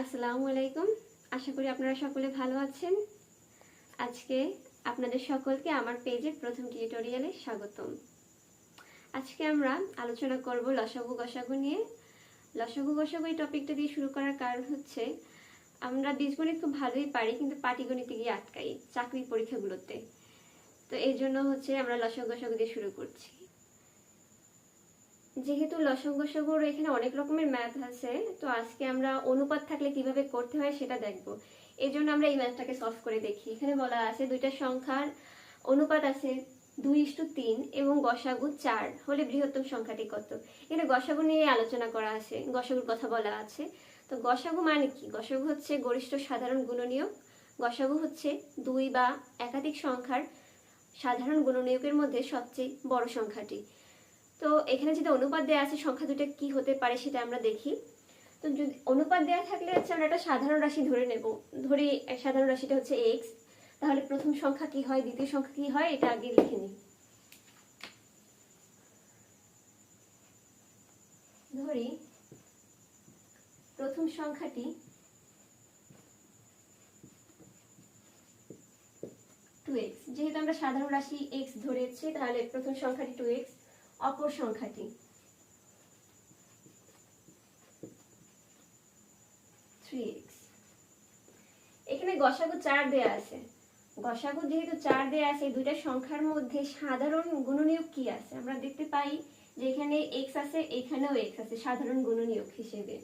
আসসালামু আলাইকুম। আশা করি আপনারা সকলে ভালো আছেন। আজকে আপনাদের সকলকে আমার পেজের প্রথম টিউটোরিয়ালে স্বাগতম। আজকে আমরা আলোচনা করব লসাগু গসাগু নিয়ে। লসাগু গসাগু এই টপিকটা দিয়ে শুরু করার কারণ হচ্ছে, আমরা বীজগণিত খুব ভালোই পারি, কিন্তু পাটিগণিতে গিয়ে আটকাই চাকরি পরীক্ষাগুলোতে। তো এই জন্য হচ্ছে আমরা লসাগু গসাগু দিয়ে শুরু করছি। যেহেতু লসক গসগর এখানে অনেক রকমের ম্যাথ আছে, তো আজকে আমরা অনুপাত থাকলে কীভাবে করতে হয় সেটা দেখব। এই জন্য আমরা এই ম্যাথটাকে সলভ করে দেখি। এখানে বলা আছে দুইটা সংখ্যার অনুপাত আছে দুই ইস্টু তিন এবং গসাগু চার, হলে বৃহত্তম সংখ্যাটি কত? এখানে গসাগু নিয়ে আলোচনা করা আছে, গসাগুর কথা বলা আছে। তো গসাগু মানে কি? গসাগু হচ্ছে গরিষ্ঠ সাধারণ গুণনীয়ক। গসাগু হচ্ছে দুই বা একাধিক সংখ্যার সাধারণ গুণনীয়কের মধ্যে সবচেয়ে বড় সংখ্যাটি। তো এখানে যদি অনুপাত দেওয়া আছে, সংখ্যা দুটো কি হতে পারে সেটা আমরা দেখি। তো যদি অনুপাত দেওয়া থাকলে হচ্ছে আমরা একটা সাধারণ রাশি ধরে নেব। ধরি সাধারণ রাশিটা হচ্ছে এক্স তাহলে প্রথম সংখ্যা কি হয়, দ্বিতীয় সংখ্যা কি হয়, এটা আগে লিখে নিই। ধরি প্রথম সংখ্যাটি টু এক্স যেহেতু আমরা সাধারণ রাশি এক্স ধরেছি, তাহলে প্রথম সংখ্যাটি টু এক্স অপর সংখ্যাটি এখানে গসাগু চার দেয়া আছে। গসাগু যেহেতু চার দেয়া আছে দুইটা সংখ্যার মধ্যে সাধারণ গুণনীয়ক কি আছে? আমরা দেখতে পাই যে এখানে এক্স আছে, এখানেও এক্স আছে, সাধারণ গুণনীয়ক হিসেবে।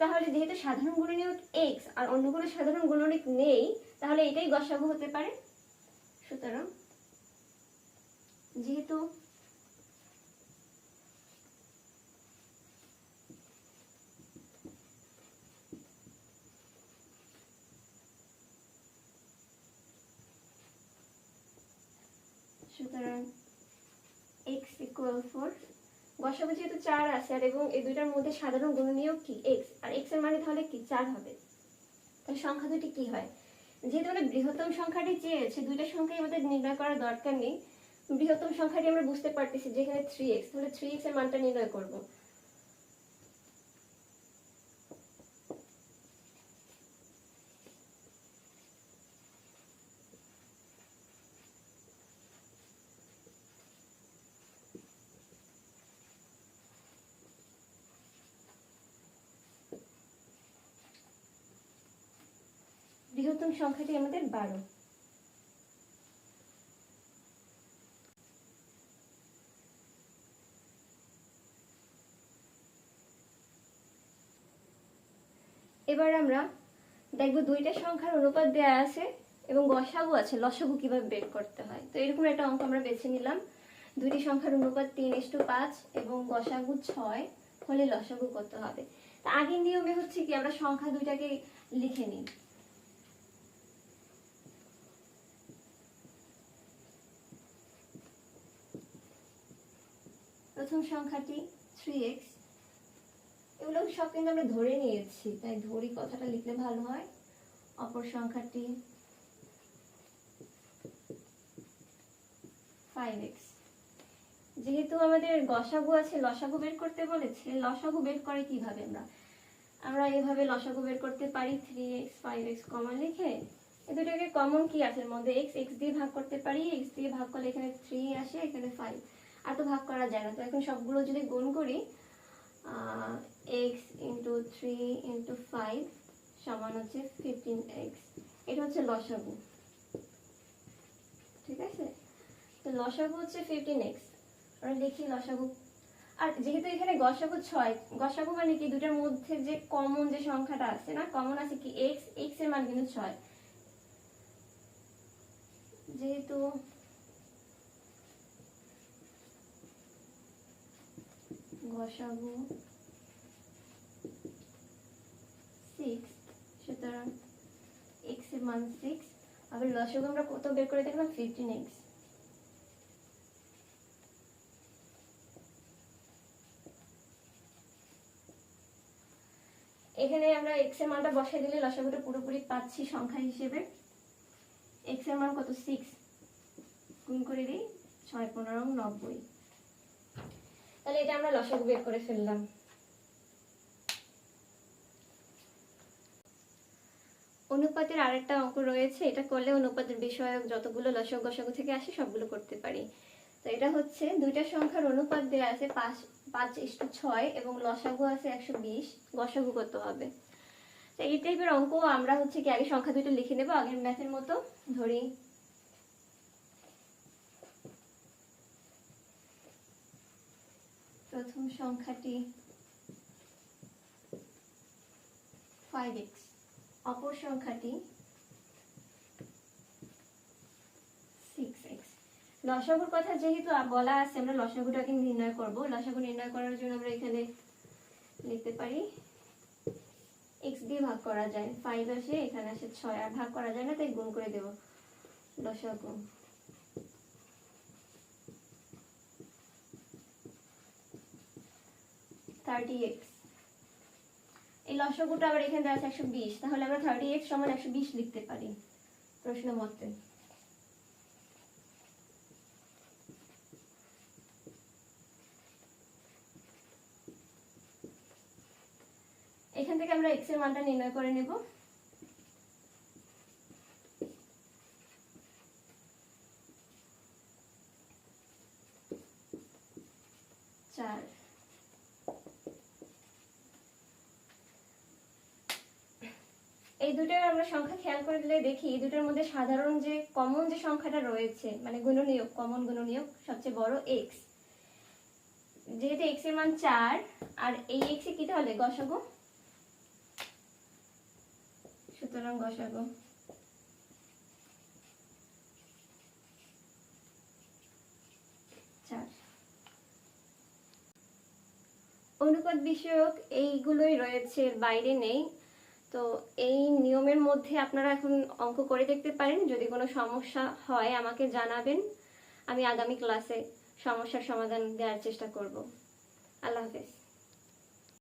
তাহলে যেহেতু সাধারণ গুণনীয়ক এক্স আর অন্য কোনো সাধারণ গুণনীয়ক নেই, তাহলে এটাই গসাগু হতে পারে। সুতরাং যেহেতু সুতরাং এক্স ইকুয়াল ফোর বসাবো যেহেতু চার আছে, আর এবং এই দুইটার মধ্যে সাধারণ গুণনীয়ক কি? এক্স আর এক্সের মানে তাহলে কি? চার হবে। তাহলে সংখ্যা দুটি কি হয়? যেহেতু আমরা বৃহত্তম সংখ্যাটি চেয়েছে, দুইটা সংখ্যাই আমাদের নির্ণয় করার দরকার নেই। বৃহত্তম সংখ্যাটি আমরা বুঝতে পারতেছি, যেখানে থ্রি এক্স তাহলে থ্রি এক্সের মানটা নির্ণয় করব। বৃহত্তম সংখ্যাটি আমাদের বারো। এবার আমরা দেখব দুইটা সংখ্যার অনুপাত দেয়া আছে এবং গসাগু আছে, লসাগু কীভাবে বের করতে হয়। তো এরকম একটা অঙ্ক আমরা বেছে নিলাম। দুইটি সংখ্যার অনুপাত তিন ইস্টু পাঁচ এবং গসাগু ছয় হলে লসাগু কত হবে? তা আগের নিয়মে হচ্ছে কি আমরা সংখ্যা দুইটাকে লিখে নিই। প্রথম সংখ্যাটি থ্রি এক্স এগুলো সব কিন্তু আমরা ধরে নিয়েছি, তাই ধরি কথাটা লিখলে ভালো হয়। অপর সংখ্যাটি ফাইভ এক্স যেহেতু আমাদের গসাগু আছে, লসাগু বের করতে বলেছে, লসাগু বের করে কীভাবে আমরা? আমরা এভাবে লসাগু বের করতে পারি three X five X common লিখে। এ দুটোকে কমন কি আছে? মধ্যে এক্স এক্স দিয়ে ভাগ করতে পারি এক্স দিয়ে ভাগ করলে এখানে থ্রি আসে, এখানে ফাইভ আর তো ভাগ করা যায় না। তো এখন সবগুলো যদি গুণ করি X into three into five সমান হচ্ছে ফিফটিন এক্স এটা হচ্ছে লসাগু। ঠিক আছে? তো লসাগু হচ্ছে ফিফটিন এক্স আমরা লিখি লসাগু। আর যেহেতু এখানে গসাগু ছয়, গসাগু মানে কি? দুটার মধ্যে যে কমন যে সংখ্যাটা আছে না কমন আছে কি? এক্স এক্সের মান কিন্তু ছয়। যেহেতু গসাগু সিক্স সুতরাং মান সিক্স আবার লসাগু আমরা কত বের করে দেখলাম ফিফটিন এক্স এখানে আমরা এক্সের মানটা বসাই দিলে লসাগুটা পুরোপুরি পাচ্ছি সংখ্যা হিসেবে। এক্সের মান কত? সিক্স গুণ করে দিই, ছয়, পনেরো, নব্বই। তাহলে এটা আমরা লসাগু বের করে ফেললাম। অনুপাতের আরেকটা অঙ্ক রয়েছে, এটা করলে অনুপাতের বিষয়ক যতগুলো লসক গসক থেকে আসে সবগুলো করতে পারি। তো এটা হচ্ছে, দুইটা সংখ্যার অনুপাত দেওয়া আছে পাঁচ পাঁচ ইস্টু ছয় এবং লসাগু আছে একশো বিশ, গসাগু করতে হবে? তো এই টাইপের অঙ্ক আমরা হচ্ছে কি আগে সংখ্যা দুটো লিখে নেব, আগের ম্যাথের মতো ধরি। প্রথম সংখ্যাটি ফাইভ এক্স অপর সংখ্যাটি সিক্স এক্স লসাগুর কথা যেহেতু বলা আছে, আমরা লসাগুটাকে নির্ণয় করব। লসাগু নির্ণয় করার জন্য আমরা এখানে লিখতে পারি এক্স দিয়ে ভাগ করা যায়। ফাইভ আসে, এখানে আসে ছয়, আর ভাগ করা যায় না, তাই গুণ করে দেব লসাগু। এই লসাগুটা আবার এখানে দেওয়া আছে একশো বিশ, তাহলে আমরা থার্টি এক্স সমান একশো বিশ লিখতে পারি, প্রশ্ন মতে। এখান থেকে আমরা এক্সের মানটা নির্ণয় করে নেব। চার এই দুটোর আমরা সংখ্যা খেয়াল করে দিলে দেখি এই দুটোর মধ্যে সাধারণ যে কমন যে সংখ্যাটা রয়েছে মানে গুণনীয়ক কমন গুণনীয়ক সবচেয়ে বড় এক্স যেহেতু এক্সের মান চার, আর এই এক্স এ কি তাহলে? গসাগু? সুতরাং গসাগু। অনুপাত বিষয়ক এইগুলোই রয়েছে, বাইরে নেই। তো এই নিয়মের মধ্যে আপনারা এখন অঙ্ক করে দেখতে পারেন। যদি কোনো সমস্যা হয়, আমাকে জানাবেন। আমি আগামী ক্লাসে সমস্যার সমাধান দেওয়ার চেষ্টা করব। আল্লাহ হাফেজ।